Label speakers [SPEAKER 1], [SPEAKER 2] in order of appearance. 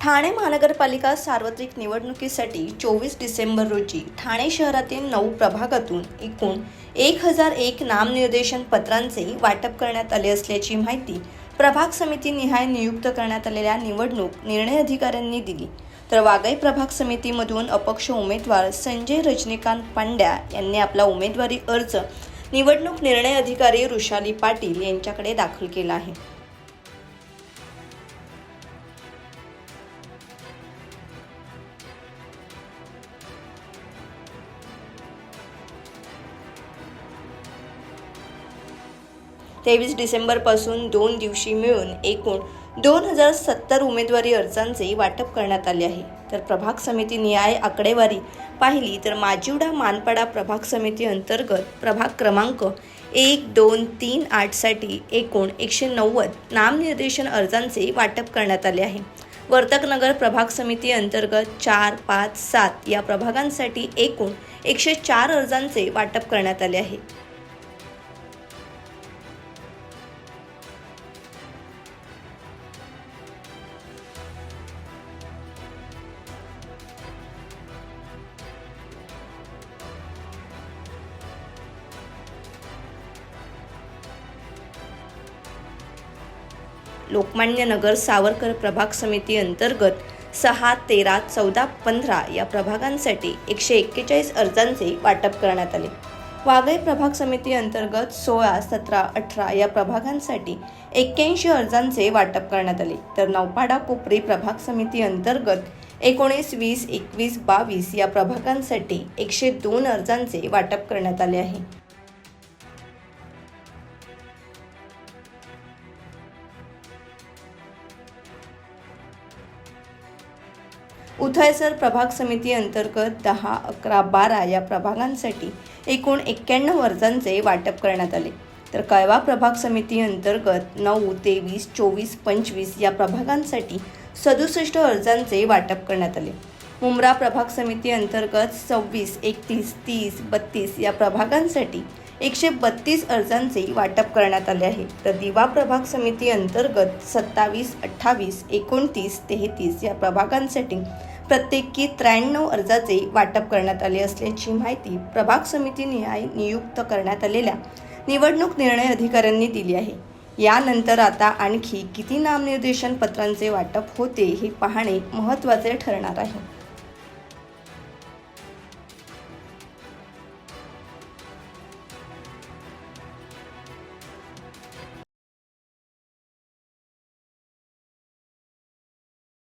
[SPEAKER 1] ठाणे महानगरपालिका सार्वत्रिक निवडणुकीसाठी चोवीस डिसेंबर रोजी ठाणे शहरातील नऊ प्रभागातून एकूण एक हजार एक नामनिर्देशन पत्रांचे वाटप करण्यात आले असल्याची माहिती प्रभाग समितीनिहाय नियुक्त करण्यात आलेल्या निवडणूक निर्णय अधिकाऱ्यांनी दिली. तर वागई प्रभाग समितीमधून अपक्ष उमेदवार संजय रजनीकांत पांड्या यांनी आपला उमेदवारी अर्ज निवडणूक निर्णय अधिकारी ऋषाली पाटील यांच्याकडे दाखल केला आहे. तेवीस डिसेंबरपासून दोन दिवशी मिळून एकूण दोन हजार सत्तर उमेदवारी अर्जांचे वाटप करण्यात आले आहे. तर प्रभाग समिती न्याय आकडेवारी पाहिली तर माजिवडा मानपाडा प्रभाग समिती अंतर्गत प्रभाग क्रमांक एक दोन तीन आठसाठी एकूण एकशे नव्वद नामनिर्देशन अर्जांचे वाटप करण्यात आले आहे. वर्तकनगर प्रभाग समिती अंतर्गत चार पाच सात या प्रभागांसाठी एकूण एकशे चार अर्जांचे वाटप करण्यात आले आहे. लोकमान्य नगर सावरकर प्रभाग समिती अंतर्गत सहा तेरा चौदा पंधरा या प्रभागांसाठी एकशे एक्केचाळीस अर्जांचे वाटप करण्यात आले. वाघई प्रभाग समिती अंतर्गत सोळा सतरा अठरा या प्रभागांसाठी एक्क्याऐंशी अर्जांचे वाटप करण्यात आले. तर नौपाडा कोपरी प्रभाग समिती अंतर्गत एकोणीस वीस एकवीस बावीस या प्रभागांसाठी एकशे दोन अर्जांचे वाटप करण्यात आले आहे. उथळसर प्रभाग समिती अंतर्गत दहा अकरा बारा या प्रभागांसाठी एकूण एक्क्याण्णव अर्जांचे वाटप करण्यात आले. तर कळवा प्रभाग समिती अंतर्गत नऊ तेवीस चोवीस पंचवीस या प्रभागांसाठी सदुसष्ट अर्जांचे वाटप करण्यात आले. मुंब्रा प्रभाग समिती अंतर्गत सव्वीस एकतीस तीस बत्तीस या प्रभागांसाठी एकशे बत्तीस अर्जांचे वाटप करण्यात आले आहे. तर दिवा प्रभाग समिती अंतर्गत सत्तावीस अठ्ठावीस एकोणतीस तेहतीस या प्रभागांसाठी प्रत्येकी त्र्याण्णव अर्जाचे वाटप करण्यात आले असल्याची माहिती प्रभाग समिती निहाय नियुक्त करण्यात आलेल्या निवडणूक निर्णय अधिकाऱ्यांनी दिली आहे. यानंतर आता आणखी किती नामनिर्देशन पत्रांचे वाटप होते हे पाहणे महत्त्वाचे ठरणार आहे.